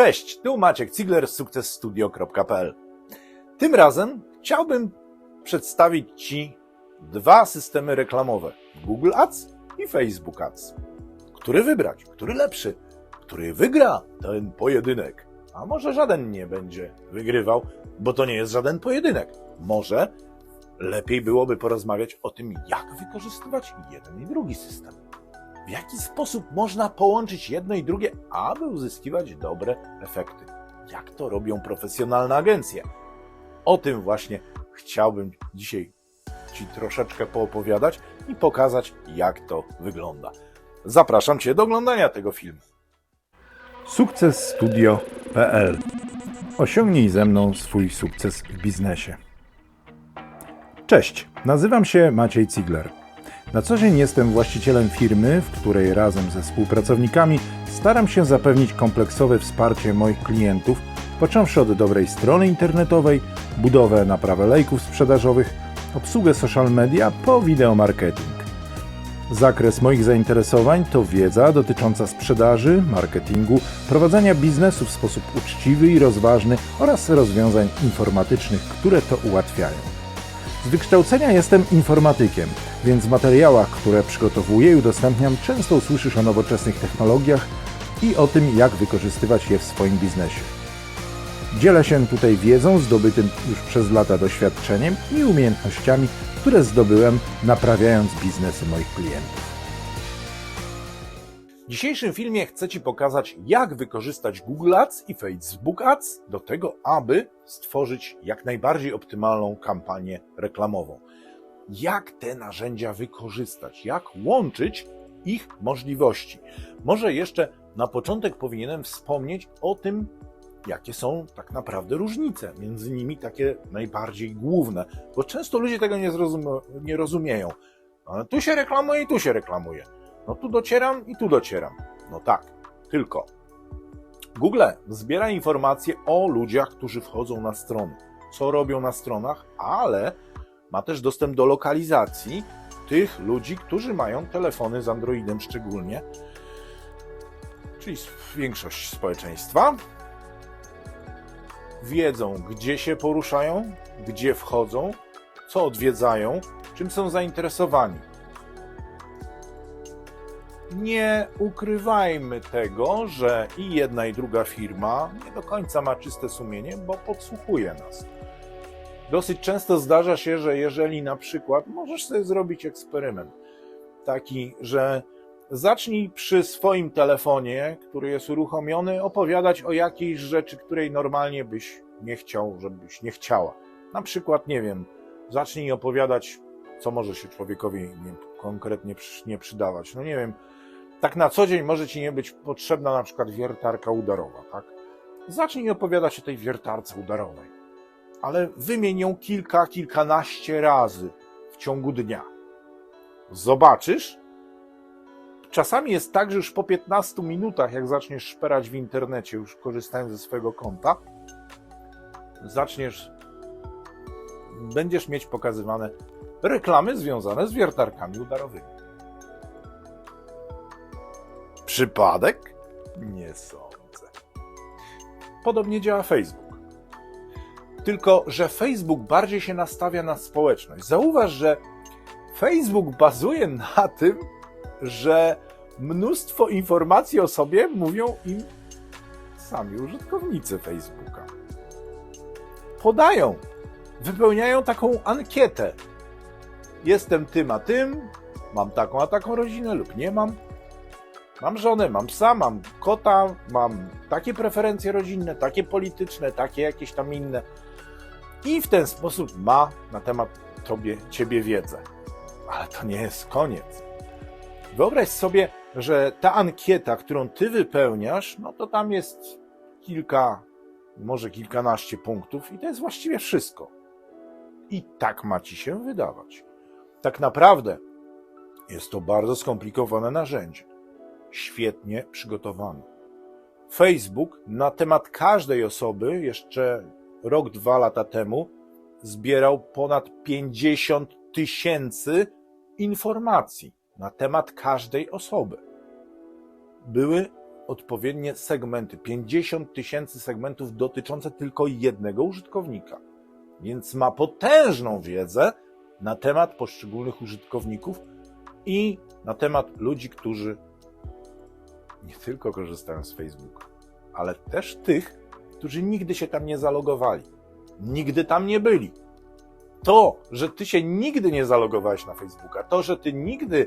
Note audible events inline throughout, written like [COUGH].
Cześć, tu Maciek Cigler z sukcesstudio.pl. Tym razem chciałbym przedstawić Ci dwa systemy reklamowe: Google Ads i Facebook Ads. Który wybrać? Który lepszy? Który wygra ten pojedynek? A może żaden nie będzie wygrywał, bo to nie jest żaden pojedynek. Może lepiej byłoby porozmawiać o tym, jak wykorzystywać jeden i drugi system. W jaki sposób można połączyć jedno i drugie, aby uzyskiwać dobre efekty? Jak to robią profesjonalne agencje? O tym właśnie chciałbym dzisiaj Ci troszeczkę poopowiadać i pokazać, jak to wygląda. Zapraszam Cię do oglądania tego filmu. Sukcesstudio.pl Osiągnij ze mną swój sukces w biznesie. Cześć, nazywam się Maciej Cigler. Na co dzień jestem właścicielem firmy, w której razem ze współpracownikami staram się zapewnić kompleksowe wsparcie moich klientów, począwszy od dobrej strony internetowej, budowę naprawę lejków sprzedażowych, obsługę social media po wideomarketing. Zakres moich zainteresowań to wiedza dotycząca sprzedaży, marketingu, prowadzenia biznesu w sposób uczciwy i rozważny oraz rozwiązań informatycznych, które to ułatwiają. Z wykształcenia jestem informatykiem, więc w materiałach, które przygotowuję i udostępniam, często usłyszysz o nowoczesnych technologiach i o tym, jak wykorzystywać je w swoim biznesie. Dzielę się tutaj wiedzą zdobytym już przez lata doświadczeniem i umiejętnościami, które zdobyłem naprawiając biznesy moich klientów. W dzisiejszym filmie chcę Ci pokazać, jak wykorzystać Google Ads i Facebook Ads do tego, aby stworzyć jak najbardziej optymalną kampanię reklamową. Jak te narzędzia wykorzystać, jak łączyć ich możliwości. Może jeszcze na początek powinienem wspomnieć o tym, jakie są tak naprawdę różnice między nimi, takie najbardziej główne, bo często ludzie tego nie, zrozum- nie rozumieją. Tu się reklamuje i tu się reklamuje. No tu docieram i tu docieram. No tak, tylko Google zbiera informacje o ludziach, którzy wchodzą na strony, co robią na stronach, ale ma też dostęp do lokalizacji tych ludzi, którzy mają telefony z Androidem szczególnie, czyli większość społeczeństwa. Wiedzą, gdzie się poruszają, gdzie wchodzą, co odwiedzają, czym są zainteresowani nie ukrywajmy tego, że i jedna i druga firma nie do końca ma czyste sumienie, bo podsłuchuje nas. Dosyć często zdarza się, że jeżeli na przykład możesz sobie zrobić eksperyment taki, że zacznij przy swoim telefonie, który jest uruchomiony, opowiadać o jakiejś rzeczy, której normalnie byś nie chciał, żebyś nie chciała. Na przykład, nie wiem, zacznij opowiadać, co może się człowiekowi nie, konkretnie nie przydawać. No nie wiem, tak na co dzień może ci nie być potrzebna na przykład wiertarka udarowa, tak? Zacznij opowiadać o tej wiertarce udarowej, ale wymień ją kilka, kilkanaście razy w ciągu dnia. Zobaczysz, czasami jest tak, że już po 15 minutach, jak zaczniesz szperać w internecie, już korzystając ze swojego konta, zaczniesz, będziesz mieć pokazywane reklamy związane z wiertarkami udarowymi. Przypadek? Nie sądzę. Podobnie działa Facebook. Tylko, że Facebook bardziej się nastawia na społeczność. Zauważ, że Facebook bazuje na tym, że mnóstwo informacji o sobie mówią im sami użytkownicy Facebooka. Podają, wypełniają taką ankietę. Jestem tym a tym, mam taką a taką rodzinę lub nie mam. Mam żonę, mam psa, mam kota, mam takie preferencje rodzinne, takie polityczne, takie jakieś tam inne. I w ten sposób ma na temat tobie, ciebie wiedzę. Ale to nie jest koniec. Wyobraź sobie, że ta ankieta, którą ty wypełniasz, no to tam jest kilka, może kilkanaście punktów i to jest właściwie wszystko. I tak ma ci się wydawać. Tak naprawdę jest to bardzo skomplikowane narzędzie świetnie przygotowany. Facebook na temat każdej osoby jeszcze rok, dwa lata temu zbierał ponad 50 tysięcy informacji na temat każdej osoby. Były odpowiednie segmenty. 50 tysięcy segmentów dotyczące tylko jednego użytkownika. Więc ma potężną wiedzę na temat poszczególnych użytkowników i na temat ludzi, którzy nie tylko korzystają z Facebooka, ale też tych, którzy nigdy się tam nie zalogowali, nigdy tam nie byli. To, że ty się nigdy nie zalogowałeś na Facebooka, to, że ty nigdy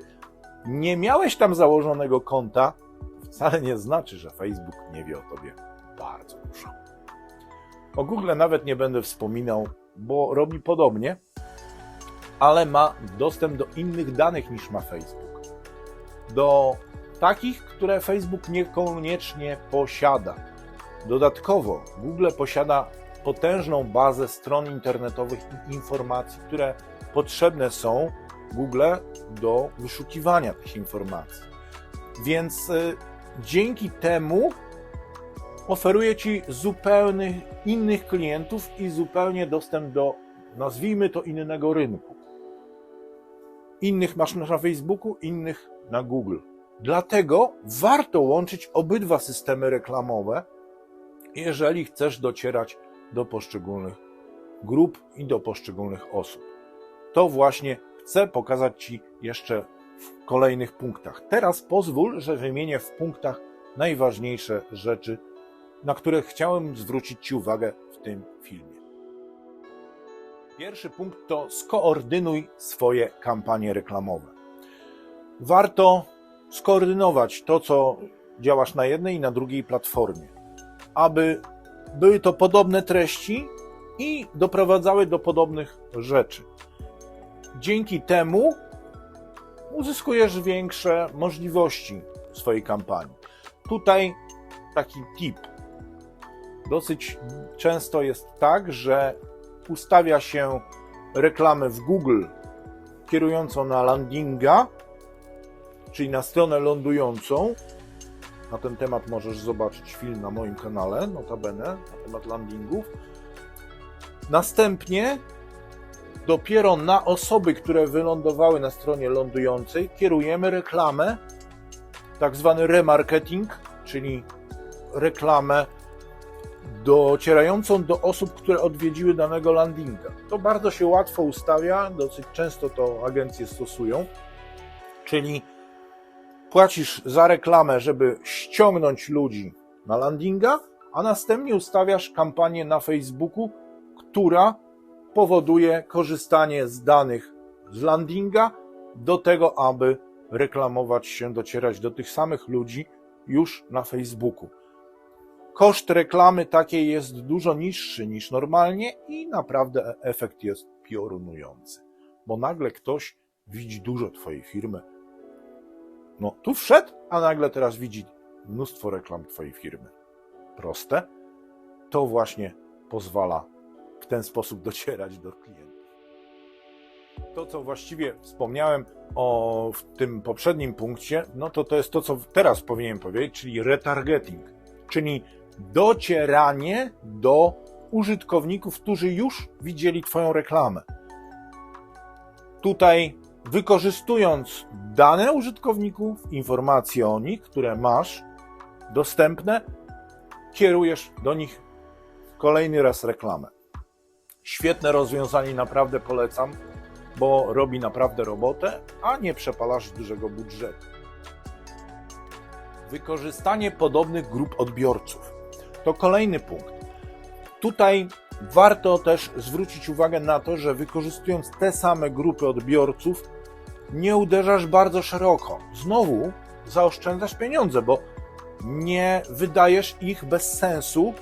nie miałeś tam założonego konta, wcale nie znaczy, że Facebook nie wie o tobie bardzo dużo. O Google nawet nie będę wspominał, bo robi podobnie, ale ma dostęp do innych danych niż ma Facebook. Do takich, które Facebook niekoniecznie posiada. Dodatkowo Google posiada potężną bazę stron internetowych i informacji, które potrzebne są Google do wyszukiwania tych informacji. Więc y, dzięki temu oferuje Ci zupełnie innych klientów i zupełnie dostęp do, nazwijmy to, innego rynku. Innych masz na Facebooku, innych na Google. Dlatego warto łączyć obydwa systemy reklamowe, jeżeli chcesz docierać do poszczególnych grup i do poszczególnych osób. To właśnie chcę pokazać Ci jeszcze w kolejnych punktach. Teraz pozwól, że wymienię w punktach najważniejsze rzeczy, na które chciałem zwrócić Ci uwagę w tym filmie. Pierwszy punkt to skoordynuj swoje kampanie reklamowe. Warto skoordynować to, co działasz na jednej i na drugiej platformie, aby były to podobne treści i doprowadzały do podobnych rzeczy. Dzięki temu uzyskujesz większe możliwości swojej kampanii. Tutaj taki tip. Dosyć często jest tak, że ustawia się reklamę w Google kierującą na landinga, czyli na stronę lądującą. Na ten temat możesz zobaczyć film na moim kanale, notabene, na temat landingów. Następnie dopiero na osoby, które wylądowały na stronie lądującej, kierujemy reklamę, tak zwany remarketing, czyli reklamę docierającą do osób, które odwiedziły danego landinga. To bardzo się łatwo ustawia, dosyć często to agencje stosują, czyli płacisz za reklamę, żeby ściągnąć ludzi na landinga, a następnie ustawiasz kampanię na Facebooku, która powoduje korzystanie z danych z landinga do tego, aby reklamować się, docierać do tych samych ludzi już na Facebooku. Koszt reklamy takiej jest dużo niższy niż normalnie i naprawdę efekt jest piorunujący, bo nagle ktoś widzi dużo Twojej firmy. No, tu wszedł, a nagle teraz widzi mnóstwo reklam Twojej firmy. Proste. To właśnie pozwala w ten sposób docierać do klientów. To, co właściwie wspomniałem o w tym poprzednim punkcie, no to to jest to, co teraz powinienem powiedzieć, czyli retargeting, czyli docieranie do użytkowników, którzy już widzieli Twoją reklamę. Tutaj wykorzystując dane użytkowników, informacje o nich, które masz dostępne, kierujesz do nich kolejny raz reklamę. Świetne rozwiązanie, naprawdę polecam, bo robi naprawdę robotę, a nie przepalasz dużego budżetu. Wykorzystanie podobnych grup odbiorców. To kolejny punkt. Tutaj warto też zwrócić uwagę na to, że wykorzystując te same grupy odbiorców, nie uderzasz bardzo szeroko. Znowu zaoszczędzasz pieniądze, bo nie wydajesz ich bez sensu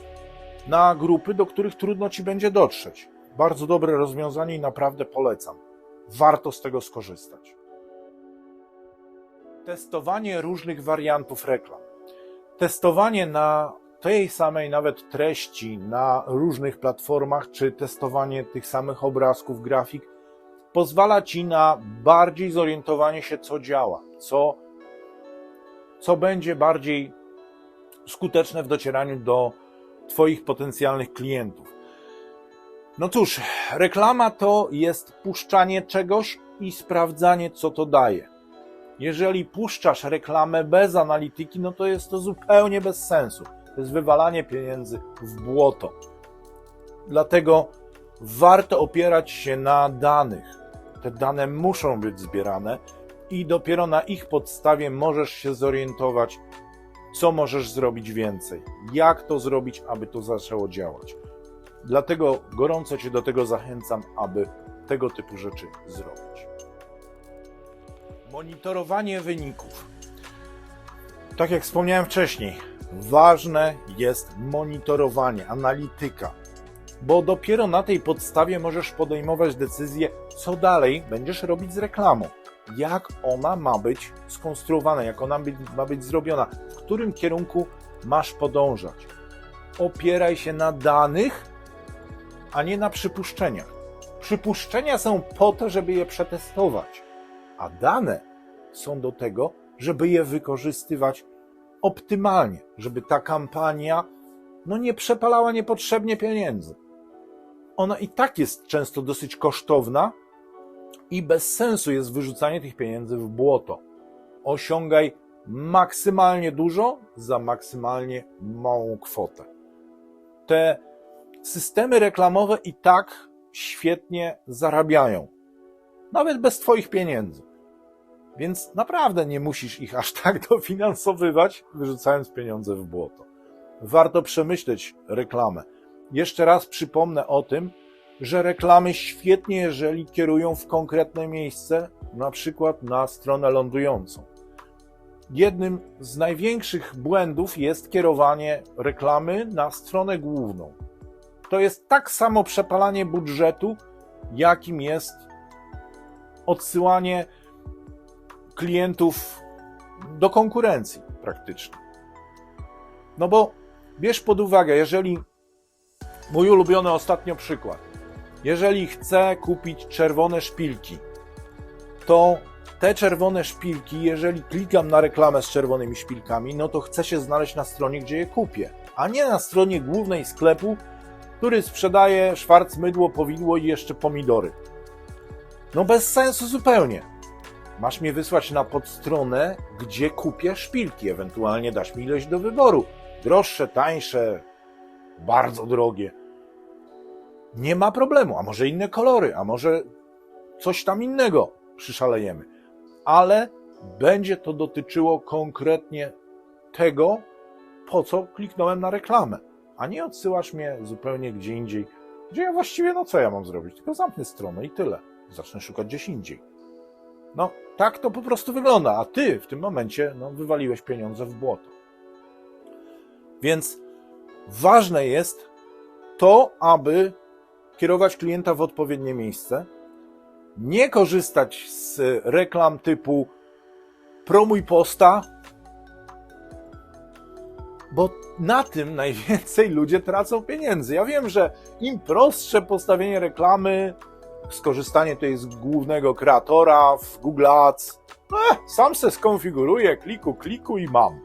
na grupy, do których trudno ci będzie dotrzeć. Bardzo dobre rozwiązanie i naprawdę polecam. Warto z tego skorzystać. Testowanie różnych wariantów reklam. Testowanie na tej samej nawet treści na różnych platformach, czy testowanie tych samych obrazków, grafik, pozwala ci na bardziej zorientowanie się, co działa, co, co będzie bardziej skuteczne w docieraniu do Twoich potencjalnych klientów. No cóż, reklama to jest puszczanie czegoś i sprawdzanie, co to daje. Jeżeli puszczasz reklamę bez analityki, no to jest to zupełnie bez sensu. To jest wywalanie pieniędzy w błoto. Dlatego warto opierać się na danych. Te dane muszą być zbierane i dopiero na ich podstawie możesz się zorientować, co możesz zrobić więcej, jak to zrobić, aby to zaczęło działać. Dlatego gorąco Cię do tego zachęcam, aby tego typu rzeczy zrobić. Monitorowanie wyników. Tak jak wspomniałem wcześniej, ważne jest monitorowanie, analityka, bo dopiero na tej podstawie możesz podejmować decyzję, co dalej będziesz robić z reklamą, jak ona ma być skonstruowana, jak ona ma być zrobiona, w którym kierunku masz podążać. Opieraj się na danych, a nie na przypuszczeniach. Przypuszczenia są po to, żeby je przetestować, a dane są do tego, żeby je wykorzystywać optymalnie, żeby ta kampania no nie przepalała niepotrzebnie pieniędzy. Ona i tak jest często dosyć kosztowna i bez sensu jest wyrzucanie tych pieniędzy w błoto. Osiągaj maksymalnie dużo za maksymalnie małą kwotę. Te systemy reklamowe i tak świetnie zarabiają, nawet bez Twoich pieniędzy. Więc naprawdę nie musisz ich aż tak [LAUGHS] dofinansowywać, wyrzucając pieniądze w błoto. Warto przemyśleć reklamę. Jeszcze raz przypomnę o tym, że reklamy świetnie, jeżeli kierują w konkretne miejsce, na przykład na stronę lądującą. Jednym z największych błędów jest kierowanie reklamy na stronę główną. To jest tak samo przepalanie budżetu, jakim jest odsyłanie klientów do konkurencji praktycznie. No bo bierz pod uwagę, jeżeli mój ulubiony ostatnio przykład, jeżeli chcę kupić czerwone szpilki, to te czerwone szpilki, jeżeli klikam na reklamę z czerwonymi szpilkami, no to chcę się znaleźć na stronie, gdzie je kupię, a nie na stronie głównej sklepu, który sprzedaje szwarc, mydło, powidło i jeszcze pomidory. No bez sensu zupełnie. Masz mnie wysłać na podstronę, gdzie kupię szpilki, ewentualnie dasz mi ileś do wyboru. Droższe, tańsze, bardzo drogie. Nie ma problemu, a może inne kolory, a może coś tam innego przyszalejemy. Ale będzie to dotyczyło konkretnie tego, po co kliknąłem na reklamę, a nie odsyłasz mnie zupełnie gdzie indziej, gdzie ja właściwie, no co ja mam zrobić? Tylko zamknę stronę i tyle. Zacznę szukać gdzieś indziej. No, tak to po prostu wygląda, a ty w tym momencie no, wywaliłeś pieniądze w błoto. Więc ważne jest to, aby kierować klienta w odpowiednie miejsce, nie korzystać z reklam typu promuj posta, bo na tym najwięcej ludzie tracą pieniędzy. Ja wiem, że im prostsze postawienie reklamy, skorzystanie tutaj z głównego kreatora w Google Ads, eh, sam se skonfiguruję, kliku, kliku i mam.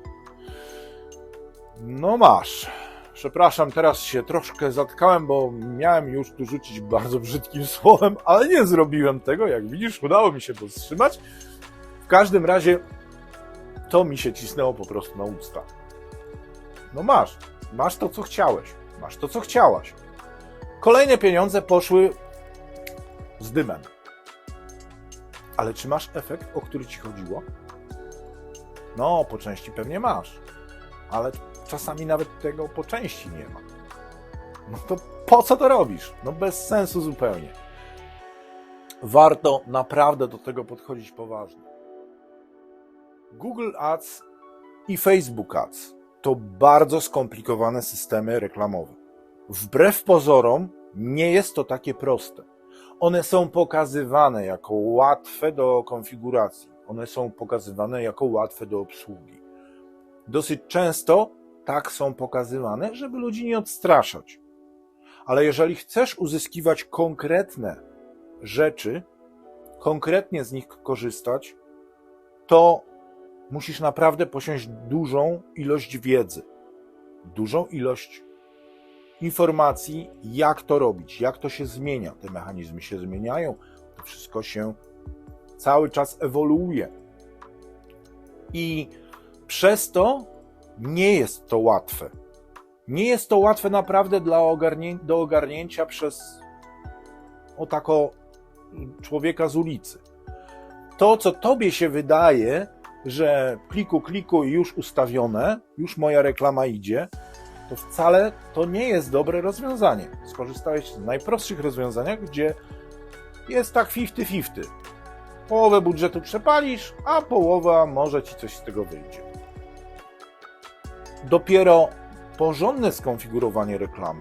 No masz. Przepraszam, teraz się troszkę zatkałem, bo miałem już tu rzucić bardzo brzydkim [LAUGHS] słowem, ale nie zrobiłem tego. Jak widzisz, udało mi się powstrzymać. W każdym razie to mi się cisnęło po prostu na usta. No masz, masz to, co chciałeś. Masz to, co chciałaś. Kolejne pieniądze poszły z dymem. Ale czy masz efekt, o który ci chodziło? No, po części pewnie masz. Ale czasami nawet tego po części nie ma. No to po co to robisz? No bez sensu zupełnie. Warto naprawdę do tego podchodzić poważnie. Google Ads i Facebook Ads to bardzo skomplikowane systemy reklamowe. Wbrew pozorom, nie jest to takie proste. One są pokazywane jako łatwe do konfiguracji. One są pokazywane jako łatwe do obsługi. Dosyć często tak są pokazywane, żeby ludzi nie odstraszać. Ale jeżeli chcesz uzyskiwać konkretne rzeczy, konkretnie z nich korzystać, to musisz naprawdę posiąść dużą ilość wiedzy, dużą ilość informacji, jak to robić, jak to się zmienia. Te mechanizmy się zmieniają, to wszystko się cały czas ewoluuje. I przez to nie jest to łatwe. Nie jest to łatwe naprawdę dla ogarnię- do ogarnięcia przez o tako człowieka z ulicy. To, co tobie się wydaje, że kliku, kliku i już ustawione, już moja reklama idzie, to wcale to nie jest dobre rozwiązanie. Skorzystałeś z najprostszych rozwiązaniach, gdzie jest tak 50-50. Połowę budżetu przepalisz, a połowa może ci coś z tego wyjdzie. Dopiero porządne skonfigurowanie reklamy,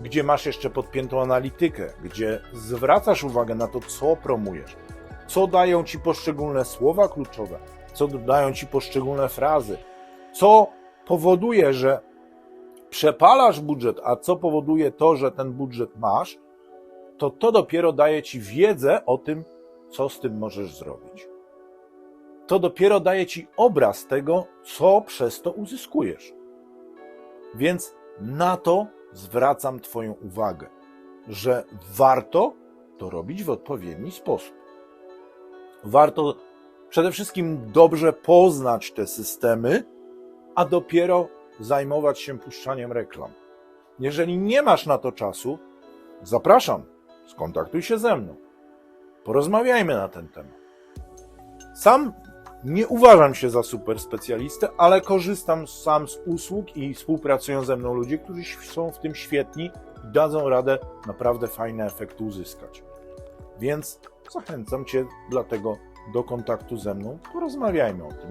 gdzie masz jeszcze podpiętą analitykę, gdzie zwracasz uwagę na to, co promujesz, co dają ci poszczególne słowa kluczowe, co dają ci poszczególne frazy, co powoduje, że przepalasz budżet, a co powoduje to, że ten budżet masz, to to dopiero daje ci wiedzę o tym, co z tym możesz zrobić. To dopiero daje ci obraz tego, co przez to uzyskujesz. Więc na to zwracam Twoją uwagę, że warto to robić w odpowiedni sposób. Warto przede wszystkim dobrze poznać te systemy, a dopiero zajmować się puszczaniem reklam. Jeżeli nie masz na to czasu, zapraszam, skontaktuj się ze mną. Porozmawiajmy na ten temat. Sam nie uważam się za super specjalistę, ale korzystam sam z usług i współpracują ze mną ludzie, którzy są w tym świetni i dadzą radę naprawdę fajne efekty uzyskać. Więc zachęcam Cię dlatego do kontaktu ze mną. Porozmawiajmy o tym.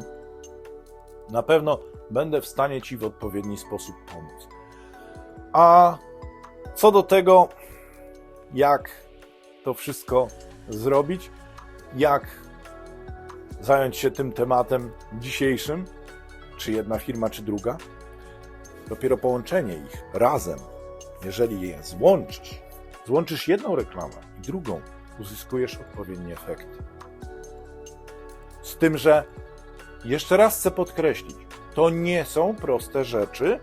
Na pewno będę w stanie Ci w odpowiedni sposób pomóc. A co do tego, jak to wszystko zrobić, jak zająć się tym tematem dzisiejszym, czy jedna firma, czy druga, dopiero połączenie ich razem, jeżeli je złączysz, złączysz jedną reklamę i drugą, uzyskujesz odpowiedni efekt. Z tym, że jeszcze raz chcę podkreślić, to nie są proste rzeczy,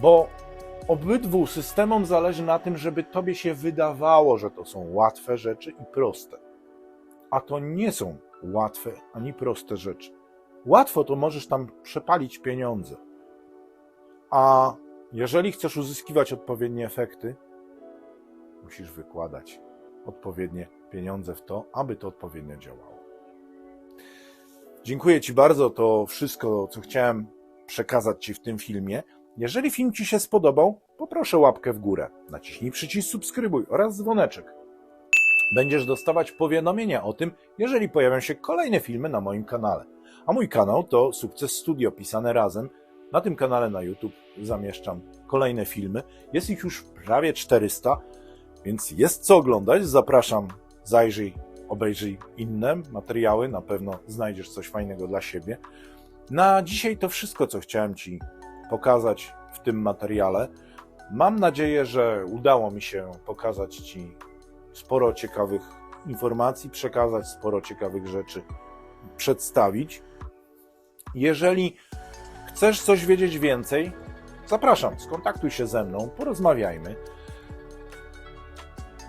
bo obydwu systemom zależy na tym, żeby tobie się wydawało, że to są łatwe rzeczy i proste. A to nie są łatwe ani proste rzeczy. Łatwo to możesz tam przepalić pieniądze. A jeżeli chcesz uzyskiwać odpowiednie efekty, musisz wykładać odpowiednie pieniądze w to, aby to odpowiednio działało. Dziękuję Ci bardzo. To wszystko, co chciałem przekazać Ci w tym filmie. Jeżeli film Ci się spodobał, poproszę łapkę w górę. Naciśnij przycisk subskrybuj oraz dzwoneczek. Będziesz dostawać powiadomienia o tym, jeżeli pojawią się kolejne filmy na moim kanale. A mój kanał to Sukces Studio pisane razem. Na tym kanale na YouTube zamieszczam kolejne filmy. Jest ich już prawie 400, więc jest co oglądać. Zapraszam, zajrzyj, obejrzyj inne materiały. Na pewno znajdziesz coś fajnego dla siebie. Na dzisiaj to wszystko, co chciałem Ci pokazać w tym materiale. Mam nadzieję, że udało mi się pokazać Ci sporo ciekawych informacji, przekazać sporo ciekawych rzeczy, przedstawić. Jeżeli chcesz coś wiedzieć więcej, zapraszam, skontaktuj się ze mną, porozmawiajmy.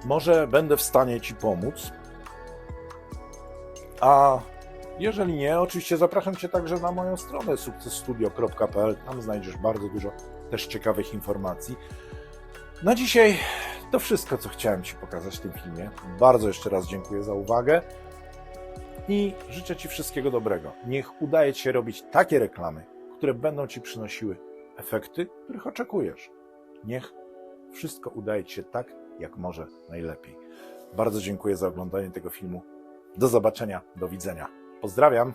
Może będę w stanie Ci pomóc. A jeżeli nie, oczywiście zapraszam Cię także na moją stronę sukcesstudio.pl. Tam znajdziesz bardzo dużo też ciekawych informacji. Na dzisiaj to wszystko, co chciałem Ci pokazać w tym filmie. Bardzo jeszcze raz dziękuję za uwagę i życzę Ci wszystkiego dobrego. Niech udaje Ci się robić takie reklamy, które będą Ci przynosiły efekty, których oczekujesz. Niech wszystko udaje Ci się tak, jak może najlepiej. Bardzo dziękuję za oglądanie tego filmu. Do zobaczenia, do widzenia. Pozdrawiam.